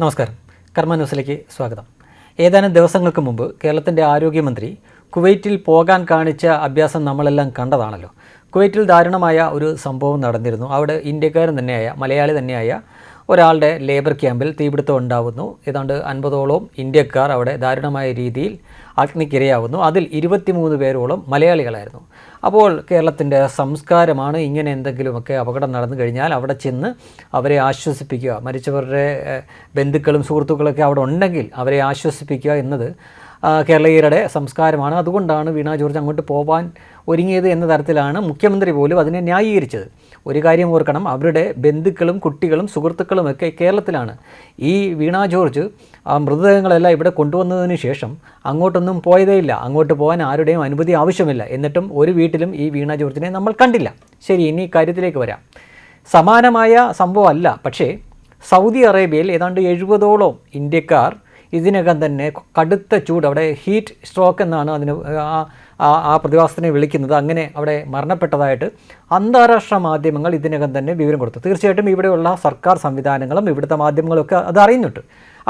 നമസ്കാരം. കർമ്മ ന്യൂസിലേക്ക് സ്വാഗതം. ഏതാനും ദിവസങ്ങൾക്ക് മുമ്പ് കേരളത്തിന്റെ ആരോഗ്യമന്ത്രി കുവൈറ്റിൽ പോകാൻ കാണിച്ച അഭ്യാസം നമ്മളെല്ലാം കണ്ടതാണല്ലോ. കുവൈറ്റിൽ ദാരുണമായ ഒരു സംഭവം നടന്നിരുന്നു. അവിടെ ഇന്ത്യക്കാരൻ തന്നെയായ മലയാളി തന്നെയായ ഒരാളുടെ ലേബർ ക്യാമ്പിൽ തീപിടുത്തം ഉണ്ടാവുന്നു. ഏതാണ്ട് അൻപതോളം ഇന്ത്യക്കാർ അവിടെ ദാരുണമായ രീതിയിൽ അഗ്നിക്കിരയാവുന്നു അതിൽ ഇരുപത്തിമൂന്ന് പേരോളം മലയാളികളായിരുന്നു. അപ്പോൾ കേരളത്തിന്റെ സംസ്കാരമാണ് ഇങ്ങനെ എന്തെങ്കിലുമൊക്കെ അപകടം നടന്നു കഴിഞ്ഞാൽ അവിടെ ചെന്ന് അവരെ ആശ്വസിപ്പിക്കുക. മരിച്ചവരുടെ ബന്ധുക്കളും സുഹൃത്തുക്കളൊക്കെ അവിടെ ഉണ്ടെങ്കിൽ അവരെ ആശ്വസിപ്പിക്കുക എന്നത് കേരളീയരുടെ സംസ്കാരമാണ്. അതുകൊണ്ടാണ് വീണ ജോർജ് അങ്ങോട്ട് പോകാൻ ഒരുങ്ങിയത് എന്ന തരത്തിലാണ് മുഖ്യമന്ത്രി പോലും അതിനെ ന്യായീകരിച്ചത്. ഒരു കാര്യം ഓർക്കണം അവരുടെ ബന്ധുക്കളും കുട്ടികളും സുഹൃത്തുക്കളുമൊക്കെ കേരളത്തിലാണ്. ഈ വീണ ജോർജ് ആ മൃതദേഹങ്ങളെല്ലാം ഇവിടെ കൊണ്ടുവന്നതിന് ശേഷം അങ്ങോട്ടൊന്നും പോയതേയില്ല അങ്ങോട്ട് പോകാൻ ആരുടെയും അനുമതി ആവശ്യമില്ല. എന്നിട്ടും ഒരു വീട്ടിലും ഈ വീണ ജോർജിനെ നമ്മൾ കണ്ടില്ല. ശരി ഇനി കാര്യത്തിലേക്ക് വരാം. സമാനമായ സംഭവമല്ല പക്ഷേ സൗദി അറേബ്യയിൽ ഏതാണ്ട് എഴുപതോളം ഇന്ത്യക്കാർ ഇതിനകം തന്നെ കടുത്ത ചൂട് അവിടെ ഹീറ്റ് സ്ട്രോക്ക് എന്നാണ് അതിന് ആ പ്രതിഭാസത്തിനെ വിളിക്കുന്നത്. അങ്ങനെ അവിടെ മരണപ്പെട്ടതായിട്ട് അന്താരാഷ്ട്ര മാധ്യമങ്ങൾ ഇതിനകം തന്നെ വിവരം കൊടുത്തു. തീർച്ചയായിട്ടും ഇവിടെയുള്ള സർക്കാർ സംവിധാനങ്ങളും ഇവിടുത്തെ മാധ്യമങ്ങളൊക്കെ അത് അറിയുന്നുണ്ട്.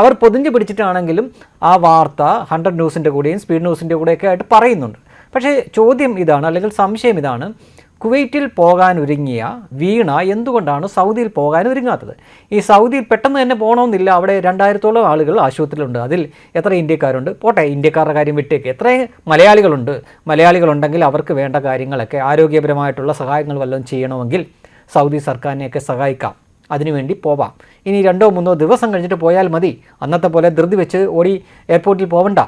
അവർ പൊതിഞ്ഞു പിടിച്ചിട്ടാണെങ്കിലും ആ വാർത്ത ഹൺഡ്രഡ് ന്യൂസിന്റെ കൂടെയും സ്പീഡ് ന്യൂസിന്റെ കൂടെയൊക്കെ ആയിട്ട് പറയുന്നുണ്ട്. പക്ഷേ ചോദ്യം ഇതാണ് അല്ലെങ്കിൽ സംശയം ഇതാണ് കുവൈറ്റിൽ പോകാൻ ഒരുങ്ങിയ വീണ എന്തുകൊണ്ടാണ് സൗദിയിൽ പോകാൻ ഒരുങ്ങാത്തത് ഈ സൗദിയിൽ പെട്ടെന്ന് തന്നെ പോകണമെന്നില്ല അവിടെ രണ്ടായിരത്തോളം ആളുകൾ ആശുപത്രിയിലുണ്ട്. അതിൽ എത്ര ഇന്ത്യക്കാരുണ്ട്? പോട്ടെ ഇന്ത്യക്കാരുടെ കാര്യം വിട്ടേക്ക്. എത്ര മലയാളികളുണ്ട്? മലയാളികളുണ്ടെങ്കിൽ അവർക്ക് വേണ്ട കാര്യങ്ങളൊക്കെ ആരോഗ്യപരമായിട്ടുള്ള സഹായങ്ങൾ വല്ലതും ചെയ്യണമെങ്കിൽ സൗദി സർക്കാരിനെയൊക്കെ സഹായിക്കാം. അതിനുവേണ്ടി പോവാം. ഇനി രണ്ടോ മൂന്നോ ദിവസം കഴിഞ്ഞിട്ട് പോയാൽ മതി. അന്നത്തെ പോലെ ധൃതി വെച്ച് ഓടി എയർപോർട്ടിൽ പോവണ്ട.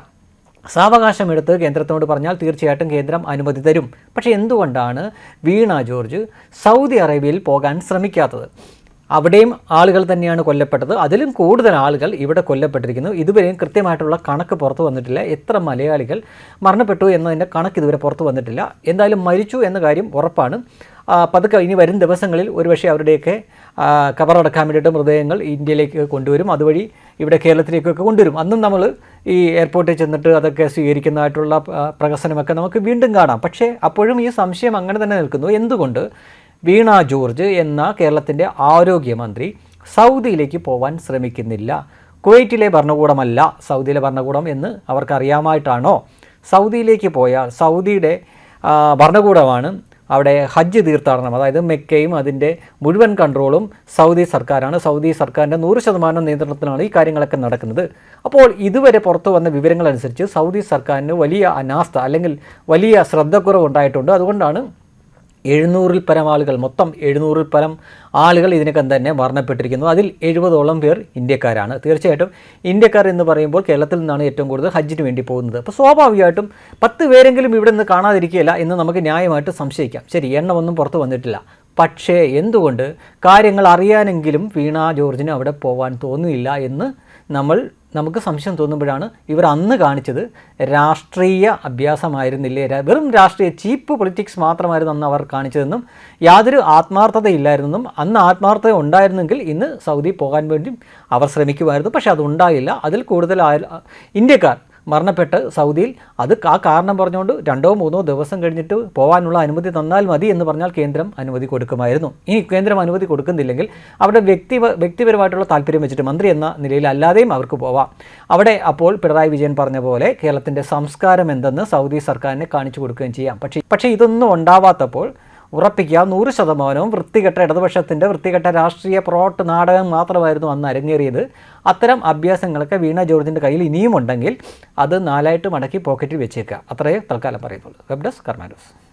സാവകാശം എടുത്ത് കേന്ദ്രത്തോട് പറഞ്ഞാൽ തീർച്ചയായിട്ടും കേന്ദ്രം അനുമതി തരും. പക്ഷേ എന്തുകൊണ്ടാണ് വീണ ജോർജ് സൗദി അറേബ്യയിൽ പോകാൻ ശ്രമിക്കാത്തത്? അവിടെയും ആളുകൾ തന്നെയാണ് കൊല്ലപ്പെട്ടത്. അതിലും കൂടുതൽ ആളുകൾ ഇവിടെ കൊല്ലപ്പെട്ടിരിക്കുന്നു. ഇതുവരെയും കൃത്യമായിട്ടുള്ള കണക്ക് പുറത്തു വന്നിട്ടില്ല. എത്ര മലയാളികൾ മരണപ്പെട്ടു എന്നതിന്റെ കണക്ക് ഇതുവരെ പുറത്തു വന്നിട്ടില്ല. എന്തായാലും മരിച്ചു എന്ന കാര്യം ഉറപ്പാണ്. പതുക്കെ ഇനി വരും ദിവസങ്ങളിൽ ഒരുപക്ഷെ അവരുടെയൊക്കെ കവറടക്കാൻ വേണ്ടിയിട്ട് മൃതദേഹങ്ങൾ ഇന്ത്യയിലേക്ക് കൊണ്ടുവരും. അതുവഴി ഇവിടെ കേരളത്തിലേക്കൊക്കെ കൊണ്ടുവരും. അന്നും നമ്മൾ ഈ എയർപോർട്ടിൽ ചെന്നിട്ട് അതൊക്കെ സ്വീകരിക്കുന്നതായിട്ടുള്ള പ്രകസനമൊക്കെ നമുക്ക് വീണ്ടും കാണാം. പക്ഷേ അപ്പോഴും ഈ സംശയം അങ്ങനെ തന്നെ നിൽക്കുന്നു. എന്തുകൊണ്ട് വീണ ജോർജ് എന്ന കേരളത്തിന്റെ ആരോഗ്യമന്ത്രി സൗദിയിലേക്ക് പോവാൻ ശ്രമിക്കുന്നില്ല? കുവൈറ്റിലെ ഭരണകൂടമല്ല സൗദിയിലെ ഭരണകൂടം എന്ന് അവർക്കറിയാമായിട്ടാണോ? സൗദിയിലേക്ക് പോയാൽ സൗദിയുടെ ഭരണകൂടമാണ് അവിടെ ഹജ്ജ് തീർത്ഥാടനം അതായത് മെക്കയും അതിന്റെ മുഴുവൻ കൺട്രോളും സൗദി സർക്കാരാണ്. സൗദി സർക്കാരിന്റെ നൂറ് ശതമാനം നിയന്ത്രണത്തിലാണ് ഈ കാര്യങ്ങളൊക്കെ നടക്കുന്നത്. അപ്പോൾ ഇതുവരെ പുറത്തു വന്ന വിവരങ്ങളനുസരിച്ച് സൗദി സർക്കാരിന് വലിയ അനാസ്ഥ അല്ലെങ്കിൽ വലിയ ശ്രദ്ധക്കുറവ് ഉണ്ടായിട്ടുണ്ട് അതുകൊണ്ടാണ് എഴുന്നൂറിൽ പരം ആളുകൾ മൊത്തം എഴുന്നൂറിൽ പരം ആളുകൾ ഇതിനകം തന്നെ മരണപ്പെട്ടിരിക്കുന്നു. അതിൽ എഴുപതോളം പേർ ഇന്ത്യക്കാരാണ്. തീർച്ചയായിട്ടും ഇന്ത്യക്കാർ എന്ന് പറയുമ്പോൾ കേരളത്തിൽ നിന്നാണ് ഏറ്റവും കൂടുതൽ ഹജ്ജിന് വേണ്ടി പോകുന്നത്. അപ്പോൾ സ്വാഭാവികമായിട്ടും പത്ത് പേരെങ്കിലും ഇവിടെ നിന്ന് കാണാതിരിക്കുകയില്ല എന്ന് നമുക്ക് ന്യായമായിട്ട് സംശയിക്കാം. ശരി എണ്ണമൊന്നും പുറത്ത് വന്നിട്ടില്ല. പക്ഷേ എന്തുകൊണ്ട് കാര്യങ്ങൾ അറിയാനെങ്കിലും വീണ ജോർജിന് അവിടെ പോകാൻ തോന്നുന്നില്ല എന്ന് നമ്മൾ നമുക്ക് സംശയം തോന്നുമ്പോഴാണ് ഇവർ അന്ന് കാണിച്ചത് രാഷ്ട്രീയ അഭ്യാസമായിരുന്നില്ലേ? വെറും രാഷ്ട്രീയ ചീപ്പ് പൊളിറ്റിക്സ് മാത്രമായിരുന്നു അന്ന് അവർ കാണിച്ചതെന്നും യാതൊരു ആത്മാർത്ഥതയില്ലായിരുന്നെന്നും അന്ന് ആത്മാർത്ഥത ഉണ്ടായിരുന്നെങ്കിൽ ഇന്ന് സൗദി പോകാൻ വേണ്ടി അവർ ശ്രമിക്കുമായിരുന്നു. പക്ഷേ അതുണ്ടായില്ല അതിൽ കൂടുതൽ ഇന്ത്യക്കാർ മരണപ്പെട്ട് സൗദിയിൽ. അത് ആ കാരണം പറഞ്ഞുകൊണ്ട് രണ്ടോ മൂന്നോ ദിവസം കഴിഞ്ഞിട്ട് പോകാനുള്ള അനുമതി തന്നാൽ മതി എന്ന് പറഞ്ഞാൽ കേന്ദ്രം അനുമതി കൊടുക്കുമായിരുന്നു. ഇനി കേന്ദ്രം അനുമതി കൊടുക്കുന്നില്ലെങ്കിൽ അവിടെ വ്യക്തി വ്യക്തിപരമായിട്ടുള്ള താല്പര്യം വെച്ചിട്ട് മന്ത്രി എന്ന നിലയിൽ അല്ലാതെയും അവർക്ക് പോവാം. അവിടെ അപ്പോൾ പിണറായി വിജയൻ പറഞ്ഞ പോലെ കേരളത്തിന്റെ സംസ്കാരം എന്തെന്ന് സൗദി സർക്കാരിനെ കാണിച്ചു കൊടുക്കുകയും ചെയ്യാം. പക്ഷേ പക്ഷേ ഇതൊന്നും ഉണ്ടാവാത്തപ്പോൾ ഉറപ്പിക്കുക. നൂറ് ശതമാനവും വൃത്തികെട്ട ഇടതുപക്ഷത്തിന്റെ വൃത്തികെട്ട രാഷ്ട്രീയ പ്രോട്ട് നാടകം മാത്രമായിരുന്നു അന്ന് അരങ്ങേറിയത്. അത്തരം അഭ്യാസങ്ങളൊക്കെ വീണ ജോർജിന്റെ കയ്യിൽ ഇനിയും ഉണ്ടെങ്കിൽ അത് നാലായിട്ട് മടക്കി പോക്കറ്റിൽ വെച്ചേക്കുക. അത്രയേ തൽക്കാലം പറയുന്നുള്ളൂ. Web desk കർമാനോസ്